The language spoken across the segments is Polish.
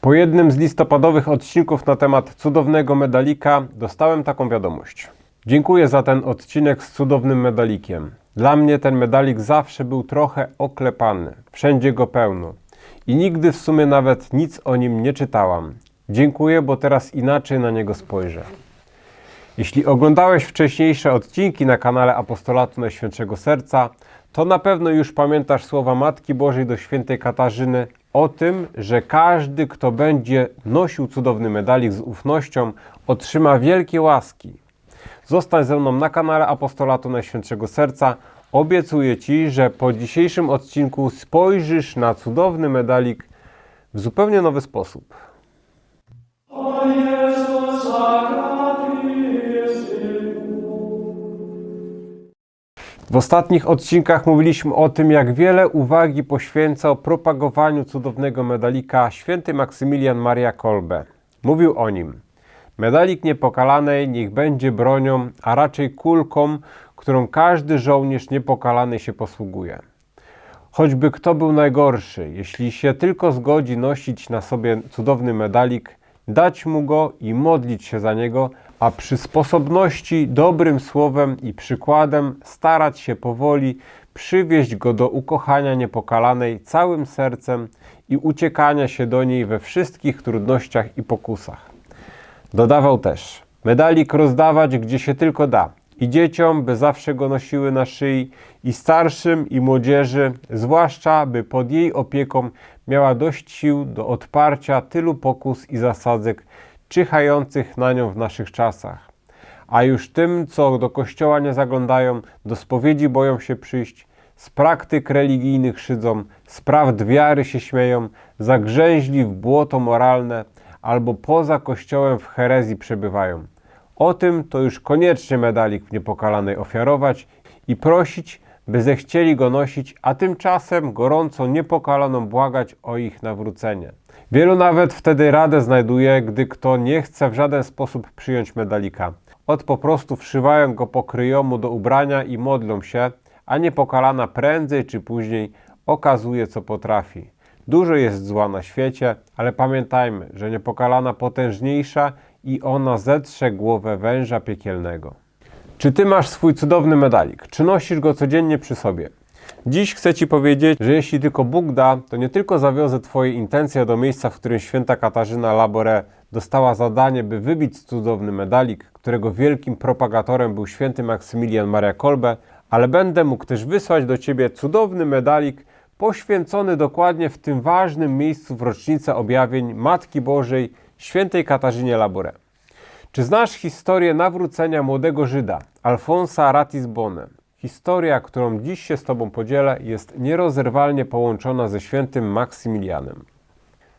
Po jednym z listopadowych odcinków na temat cudownego medalika dostałem taką wiadomość. Dziękuję za ten odcinek z cudownym medalikiem. Dla mnie ten medalik zawsze był trochę oklepany. Wszędzie go pełno. I nigdy w sumie nawet nic o nim nie czytałam. Dziękuję, bo teraz inaczej na niego spojrzę. Jeśli oglądałeś wcześniejsze odcinki na kanale Apostolatu Najświętszego Serca, to na pewno już pamiętasz słowa Matki Bożej do świętej Katarzyny o tym, że każdy, kto będzie nosił cudowny medalik z ufnością, otrzyma wielkie łaski. Zostań ze mną na kanale Apostolatu Najświętszego Serca. Obiecuję Ci, że po dzisiejszym odcinku spojrzysz na cudowny medalik w zupełnie nowy sposób. W ostatnich odcinkach mówiliśmy o tym, jak wiele uwagi poświęcał propagowaniu cudownego medalika święty Maksymilian Maria Kolbe. Mówił o nim. Medalik niepokalanej niech będzie bronią, a raczej kulką, którą każdy żołnierz niepokalany się posługuje. Choćby kto był najgorszy, jeśli się tylko zgodzi nosić na sobie cudowny medalik, dać mu go i modlić się za niego, a przy sposobności dobrym słowem i przykładem starać się powoli przywieźć go do ukochania niepokalanej całym sercem i uciekania się do niej we wszystkich trudnościach i pokusach. Dodawał też: medalik rozdawać gdzie się tylko da. I dzieciom, by zawsze go nosiły na szyi, i starszym, i młodzieży, zwłaszcza by pod jej opieką miała dość sił do odparcia tylu pokus i zasadzek czyhających na nią w naszych czasach. A już tym, co do kościoła nie zaglądają, do spowiedzi boją się przyjść, z praktyk religijnych szydzą, z prawd wiary się śmieją, zagrzęźli w błoto moralne, albo poza kościołem w herezji przebywają. O tym to już koniecznie medalik w niepokalanej ofiarować i prosić, by zechcieli go nosić, a tymczasem gorąco niepokalaną błagać o ich nawrócenie. Wielu nawet wtedy radę znajduje, gdy kto nie chce w żaden sposób przyjąć medalika. Od po prostu wszywają go po kryjomu do ubrania i modlą się, a niepokalana prędzej czy później okazuje co potrafi. Dużo jest zła na świecie, ale pamiętajmy, że niepokalana potężniejsza i ona zetrze głowę węża piekielnego. Czy ty masz swój cudowny medalik? Czy nosisz go codziennie przy sobie? Dziś chcę Ci powiedzieć, że jeśli tylko Bóg da, to nie tylko zawiozę Twoje intencje do miejsca, w którym święta Katarzyna Labore dostała zadanie, by wybić cudowny medalik, którego wielkim propagatorem był święty Maksymilian Maria Kolbe, ale będę mógł też wysłać do Ciebie cudowny medalik poświęcony dokładnie w tym ważnym miejscu w rocznicę objawień Matki Bożej świętej Katarzynie Labore. Czy znasz historię nawrócenia młodego Żyda, Alfonsa Ratisbonne? Historia, którą dziś się z Tobą podzielę, jest nierozerwalnie połączona ze świętym Maksymilianem.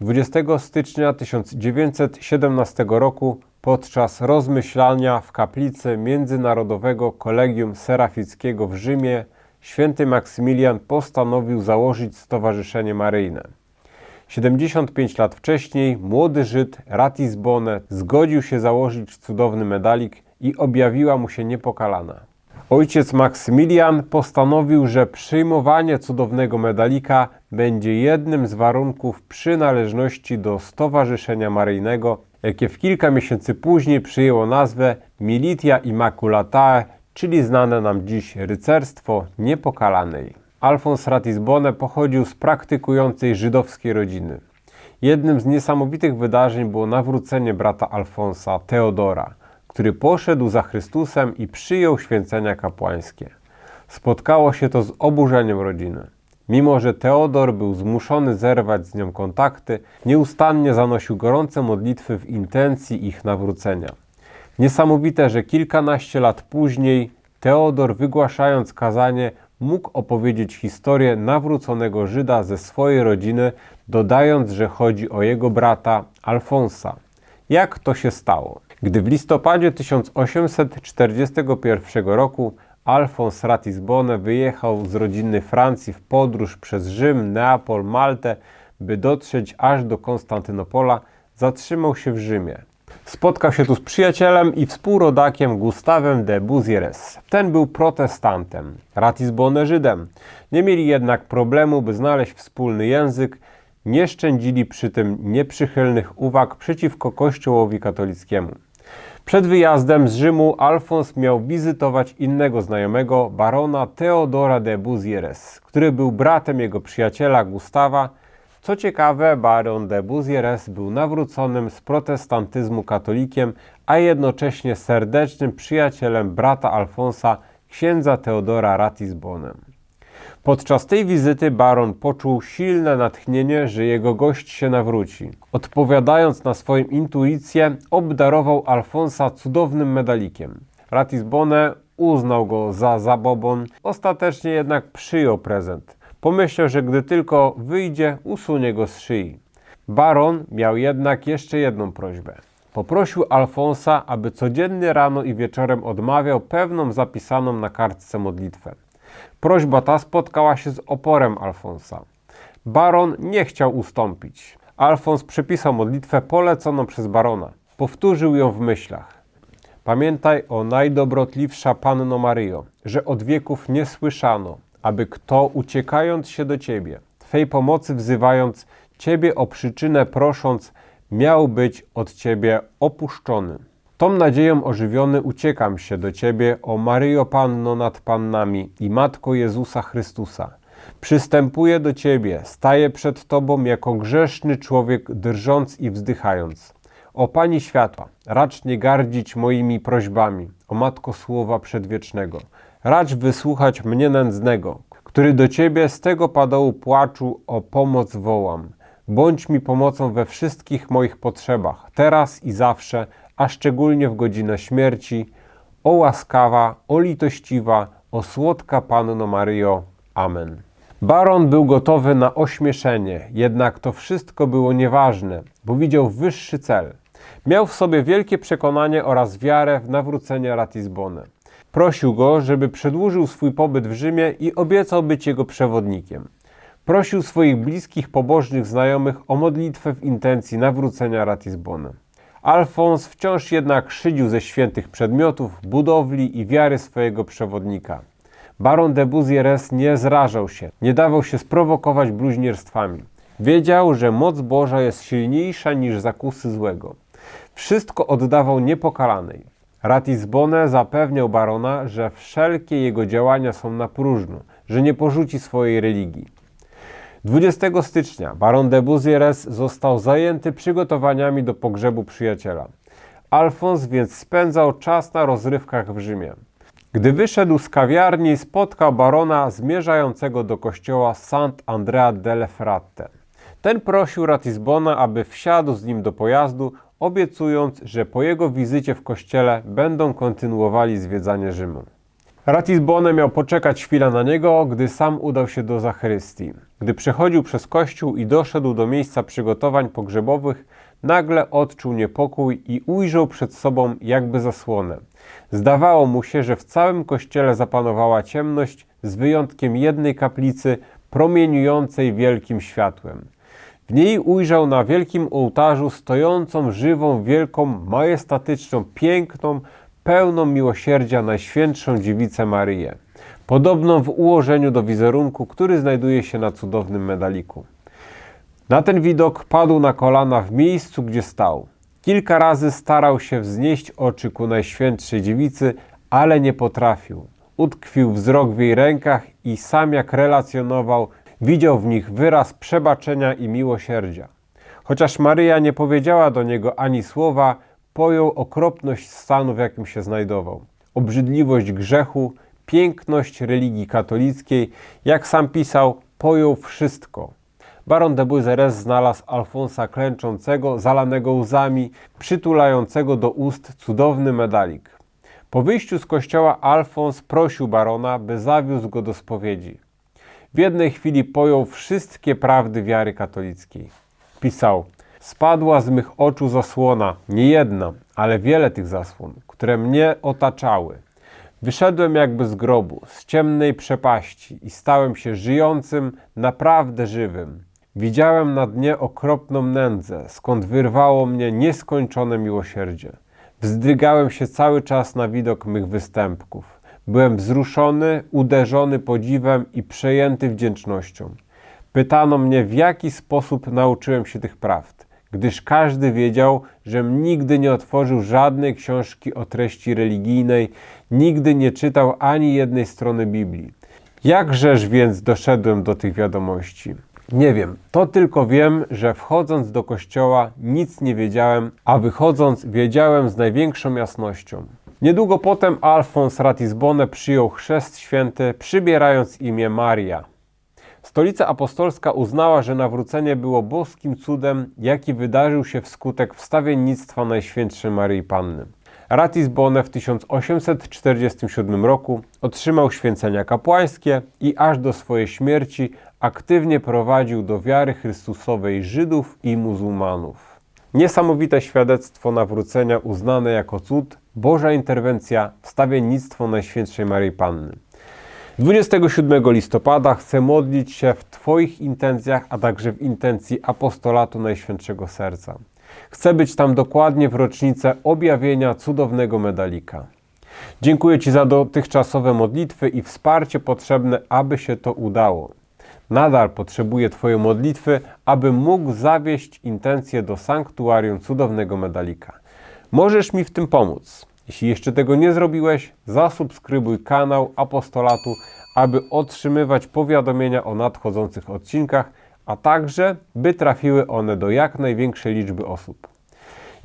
20 stycznia 1917 roku podczas rozmyślania w kaplicy Międzynarodowego Kolegium Serafickiego w Rzymie święty Maksymilian postanowił założyć Stowarzyszenie Maryjne. 75 lat wcześniej młody Żyd Ratisbonne zgodził się założyć cudowny medalik i objawiła mu się niepokalana. Ojciec Maksymilian postanowił, że przyjmowanie cudownego medalika będzie jednym z warunków przynależności do Stowarzyszenia Maryjnego, jakie w kilka miesięcy później przyjęło nazwę Militia Immaculatae, czyli znane nam dziś rycerstwo niepokalanej. Alfons Ratisbonne pochodził z praktykującej żydowskiej rodziny. Jednym z niesamowitych wydarzeń było nawrócenie brata Alfonsa, Teodora, który poszedł za Chrystusem i przyjął święcenia kapłańskie. Spotkało się to z oburzeniem rodziny. Mimo, że Teodor był zmuszony zerwać z nią kontakty, nieustannie zanosił gorące modlitwy w intencji ich nawrócenia. Niesamowite, że kilkanaście lat później Teodor, wygłaszając kazanie, mógł opowiedzieć historię nawróconego Żyda ze swojej rodziny, dodając, że chodzi o jego brata Alfonsa. Jak to się stało? Gdy w listopadzie 1841 roku Alfons Ratisbonne wyjechał z rodzinnej Francji w podróż przez Rzym, Neapol, Maltę, by dotrzeć aż do Konstantynopola, zatrzymał się w Rzymie. Spotkał się tu z przyjacielem i współrodakiem Gustawem de Buzieres. Ten był protestantem, Ratisbonne Żydem. Nie mieli jednak problemu, by znaleźć wspólny język, nie szczędzili przy tym nieprzychylnych uwag przeciwko Kościołowi katolickiemu. Przed wyjazdem z Rzymu Alfons miał wizytować innego znajomego, barona Teodora de Buzieres, który był bratem jego przyjaciela Gustawa. Co ciekawe, baron de Buzieres był nawróconym z protestantyzmu katolikiem, a jednocześnie serdecznym przyjacielem brata Alfonsa, księdza Teodora Ratisbonem. Podczas tej wizyty baron poczuł silne natchnienie, że jego gość się nawróci. Odpowiadając na swoją intuicję, obdarował Alfonsa cudownym medalikiem. Ratisbonne uznał go za zabobon, ostatecznie jednak przyjął prezent. Pomyślał, że gdy tylko wyjdzie, usunie go z szyi. Baron miał jednak jeszcze jedną prośbę. Poprosił Alfonsa, aby codziennie rano i wieczorem odmawiał pewną zapisaną na kartce modlitwę. Prośba ta spotkała się z oporem Alfonsa. Baron nie chciał ustąpić. Alfons przepisał modlitwę poleconą przez barona. Powtórzył ją w myślach. Pamiętaj o najdobrotliwsza Panno Maryjo, że od wieków nie słyszano, aby kto uciekając się do Ciebie, Twej pomocy wzywając, Ciebie o przyczynę prosząc, miał być od Ciebie opuszczony. Tą nadzieją ożywiony uciekam się do Ciebie, o Maryjo Panno nad Pannami i Matko Jezusa Chrystusa. Przystępuję do Ciebie, staję przed Tobą jako grzeszny człowiek, drżąc i wzdychając. O Pani Światła, racz nie gardzić moimi prośbami, o Matko Słowa Przedwiecznego. Racz wysłuchać mnie nędznego, który do Ciebie z tego padołu płaczu o pomoc wołam. Bądź mi pomocą we wszystkich moich potrzebach, teraz i zawsze, a szczególnie w godzinę śmierci. O łaskawa, o litościwa, o słodka Panno Maryjo. Amen. Baron był gotowy na ośmieszenie, jednak to wszystko było nieważne, bo widział wyższy cel. Miał w sobie wielkie przekonanie oraz wiarę w nawrócenie Ratisbonne. Prosił go, żeby przedłużył swój pobyt w Rzymie i obiecał być jego przewodnikiem. Prosił swoich bliskich, pobożnych znajomych o modlitwę w intencji nawrócenia Ratisbonne. Alfons wciąż jednak szydził ze świętych przedmiotów, budowli i wiary swojego przewodnika. Baron de Buzieres nie zrażał się, nie dawał się sprowokować bluźnierstwami. Wiedział, że moc Boża jest silniejsza niż zakusy złego. Wszystko oddawał niepokalanej. Ratisbonne zapewniał barona, że wszelkie jego działania są na próżno, że nie porzuci swojej religii. 20 stycznia baron de Buzieres został zajęty przygotowaniami do pogrzebu przyjaciela. Alfons więc spędzał czas na rozrywkach w Rzymie. Gdy wyszedł z kawiarni, spotkał barona zmierzającego do kościoła Sant Andrea delle Fratte. Ten prosił Ratisbona, aby wsiadł z nim do pojazdu, obiecując, że po jego wizycie w kościele będą kontynuowali zwiedzanie Rzymu. Ratisbonne miał poczekać chwilę na niego, gdy sam udał się do zachrystii. Gdy przechodził przez kościół i doszedł do miejsca przygotowań pogrzebowych, nagle odczuł niepokój i ujrzał przed sobą jakby zasłonę. Zdawało mu się, że w całym kościele zapanowała ciemność, z wyjątkiem jednej kaplicy promieniującej wielkim światłem. W niej ujrzał na wielkim ołtarzu stojącą żywą, wielką, majestatyczną, piękną, pełną miłosierdzia Najświętszą Dziewicę Maryję, podobną w ułożeniu do wizerunku, który znajduje się na cudownym medaliku. Na ten widok padł na kolana w miejscu, gdzie stał. Kilka razy starał się wznieść oczy ku Najświętszej Dziewicy, ale nie potrafił. Utkwił wzrok w jej rękach i sam jak relacjonował, widział w nich wyraz przebaczenia i miłosierdzia. Chociaż Maryja nie powiedziała do niego ani słowa, pojął okropność stanu, w jakim się znajdował, obrzydliwość grzechu, piękność religii katolickiej, jak sam pisał, pojął wszystko. Baron de Buzeres znalazł Alfonsa klęczącego, zalanego łzami, przytulającego do ust cudowny medalik. Po wyjściu z kościoła Alfons prosił barona, by zawiózł go do spowiedzi. W jednej chwili pojął wszystkie prawdy wiary katolickiej. Pisał: Spadła z mych oczu zasłona, nie jedna, ale wiele tych zasłon, które mnie otaczały. Wyszedłem jakby z grobu, z ciemnej przepaści i stałem się żyjącym, naprawdę żywym. Widziałem na dnie okropną nędzę, skąd wyrwało mnie nieskończone miłosierdzie. Wzdrygałem się cały czas na widok mych występków. Byłem wzruszony, uderzony podziwem i przejęty wdzięcznością. Pytano mnie, w jaki sposób nauczyłem się tych prawd, gdyż każdy wiedział, żem nigdy nie otworzył żadnej książki o treści religijnej, nigdy nie czytał ani jednej strony Biblii. Jakżeż więc doszedłem do tych wiadomości? Nie wiem, to tylko wiem, że wchodząc do kościoła nic nie wiedziałem, a wychodząc wiedziałem z największą jasnością. Niedługo potem Alfons Ratisbonne przyjął chrzest święty, przybierając imię Maria. Stolica Apostolska uznała, że nawrócenie było boskim cudem, jaki wydarzył się wskutek wstawiennictwa Najświętszej Maryi Panny. Ratisbonne w 1847 roku otrzymał święcenia kapłańskie i aż do swojej śmierci aktywnie prowadził do wiary Chrystusowej Żydów i muzułmanów. Niesamowite świadectwo nawrócenia uznane jako cud, Boża interwencja, wstawiennictwo Najświętszej Maryi Panny. 27 listopada chcę modlić się w Twoich intencjach, a także w intencji apostolatu Najświętszego Serca. Chcę być tam dokładnie w rocznicę objawienia cudownego medalika. Dziękuję Ci za dotychczasowe modlitwy i wsparcie potrzebne, aby się to udało. Nadal potrzebuję Twojej modlitwy, aby mógł zawieść intencje do sanktuarium cudownego medalika. Możesz mi w tym pomóc. Jeśli jeszcze tego nie zrobiłeś, zasubskrybuj kanał Apostolatu, aby otrzymywać powiadomienia o nadchodzących odcinkach, a także by trafiły one do jak największej liczby osób.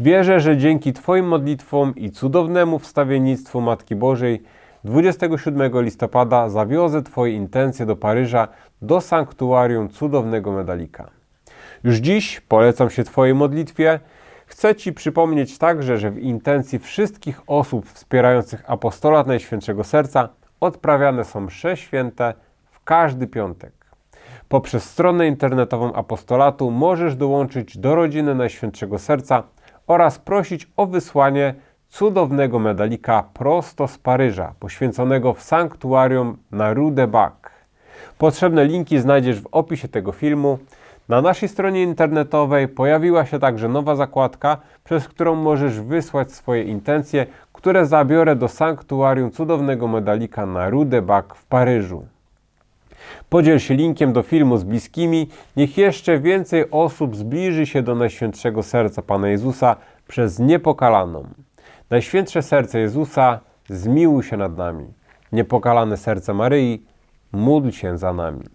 Wierzę, że dzięki Twoim modlitwom i cudownemu wstawiennictwu Matki Bożej 27 listopada zawiozę Twoje intencje do Paryża do sanktuarium cudownego medalika. Już dziś polecam się Twojej modlitwie. Chcę Ci przypomnieć także, że w intencji wszystkich osób wspierających apostolat Najświętszego Serca odprawiane są msze święte w każdy piątek. Poprzez stronę internetową apostolatu możesz dołączyć do rodziny Najświętszego Serca oraz prosić o wysłanie cudownego medalika prosto z Paryża, poświęconego w sanktuarium na Rue de Bac. Potrzebne linki znajdziesz w opisie tego filmu. Na naszej stronie internetowej pojawiła się także nowa zakładka, przez którą możesz wysłać swoje intencje, które zabiorę do sanktuarium cudownego medalika na Rue de Bac w Paryżu. Podziel się linkiem do filmu z bliskimi, niech jeszcze więcej osób zbliży się do Najświętszego Serca Pana Jezusa przez niepokalaną. Najświętsze Serce Jezusa, zmiłuj się nad nami. Niepokalane Serce Maryi, módl się za nami.